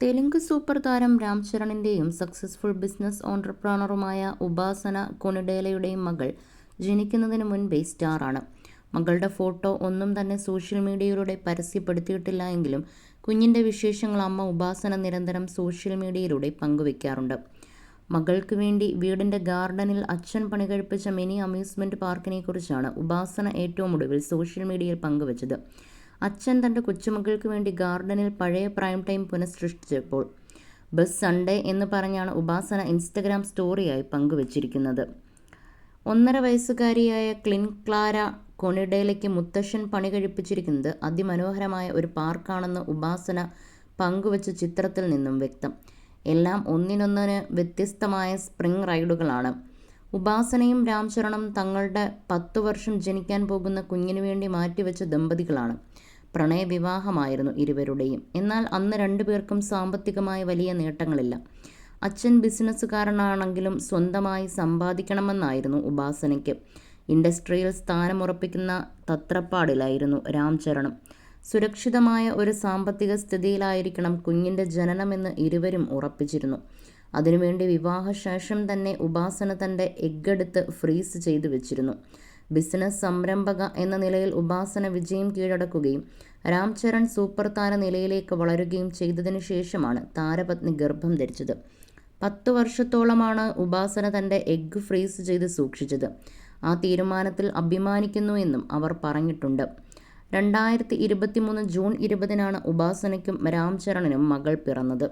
Telugu super താരം രാം ചരണിന്റെയും successful business ഓണ്ടർപ്രണറുമായ ഉപാസന കൊണിഡേലയുടെയും മകൾ ജനിക്കുന്നതിന് മുൻപേ സ്റ്റാറാണ്. മകളുടെ ഫോട്ടോ ഒന്നും തന്നെ സോഷ്യൽ മീഡിയയിലൂടെ പരസ്യപ്പെടുത്തിയിട്ടില്ല എങ്കിലും കുഞ്ഞിന്റെ വിശേഷങ്ങൾ അമ്മ ഉപാസന നിരന്തരം സോഷ്യൽ മീഡിയയിലൂടെ പങ്കുവയ്ക്കാറുണ്ട് മകൾക്ക് വേണ്ടി വീടിന്റെ ഗാർഡനിൽ അച്ഛൻ പണികഴിപ്പിച്ച മിനി അമ്യൂസ്മെന്റ് പാർക്കിനെക്കുറിച്ചാണ് ഉപാസന ഏറ്റവും ഒടുവിൽ സോഷ്യൽ മീഡിയയിൽ പങ്കുവച്ചത്. അച്ഛൻ തന്റെ കൊച്ചുമക്കൾക്ക് വേണ്ടി ഗാർഡനിൽ പഴയ പ്രൈം ടൈം പുനഃസൃഷ്ടിച്ചപ്പോൾ ബസ് സൺഡേ എന്ന് പറഞ്ഞാണ് ഉപാസന ഇൻസ്റ്റഗ്രാം സ്റ്റോറിയായി പങ്കുവച്ചിരിക്കുന്നത്. ഒന്നര വയസ്സുകാരിയായ ക്ലിൻ ക്ലാര കൊണിഡയിലേക്ക് മുത്തശ്ശൻ പണി കഴിപ്പിച്ചിരിക്കുന്നത് അതിമനോഹരമായ ഒരു പാർക്കാണെന്ന് ഉപാസന പങ്കുവച്ച ചിത്രത്തിൽ നിന്നും വ്യക്തം. എല്ലാം ഒന്നിനൊന്നിന് വ്യത്യസ്തമായ സ്പ്രിംഗ് റൈഡുകളാണ്. ഉപാസനയും രാംചരണും തങ്ങളുടെ പത്തു വർഷം ജനിക്കാൻ പോകുന്ന കുഞ്ഞിനു വേണ്ടി മാറ്റിവെച്ച ദമ്പതികളാണ്. പ്രണയവിവാഹമായിരുന്നു ഇരുവരുടെയും. എന്നാൽ അന്ന് രണ്ടുപേർക്കും സാമ്പത്തികമായ വലിയ നേട്ടങ്ങളില്ല. അച്ഛൻ ബിസിനസ്സുകാരനാണെങ്കിലും സ്വന്തമായി സമ്പാദിക്കണമെന്നായിരുന്നു ഉപാസനയ്ക്ക്. ഇൻഡസ്ട്രിയിൽ സ്ഥാനമുറപ്പിക്കുന്ന തത്രപ്പാടിലായിരുന്നു രാംചരണം. സുരക്ഷിതമായ ഒരു സാമ്പത്തിക സ്ഥിതിയിലായിരിക്കണം കുഞ്ഞിന്റെ ജനനമെന്ന് ഇരുവരും ഉറപ്പിച്ചിരുന്നു. അതിനുവേണ്ടി വിവാഹശേഷം തന്നെ ഉപാസന തന്റെ എഗ്ഗെടുത്ത് ഫ്രീസ് ചെയ്തു വെച്ചിരുന്നു. ബിസിനസ് സംരംഭക എന്ന നിലയിൽ ഉപാസന വിജയം കീഴടക്കുകയും രാംചരൺ സൂപ്പർ താര നിലയിലേക്ക് വളരുകയും ചെയ്തതിനു ശേഷമാണ് താരപത്നി ഗർഭം ധരിച്ചത്. പത്തു വർഷത്തോളമാണ് ഉപാസന തന്റെ എഗ്ഗ് ഫ്രീസ് ചെയ്ത് സൂക്ഷിച്ചത്. ആ തീരുമാനത്തിൽ അഭിമാനിക്കുന്നു എന്നും അവർ പറഞ്ഞിട്ടുണ്ട്. രണ്ടായിരത്തി ഇരുപത്തിമൂന്ന് ജൂൺ ഇരുപതിനാണ് ഉപാസനയ്ക്കും രാംചരണിനും മകൾ പിറന്നത്.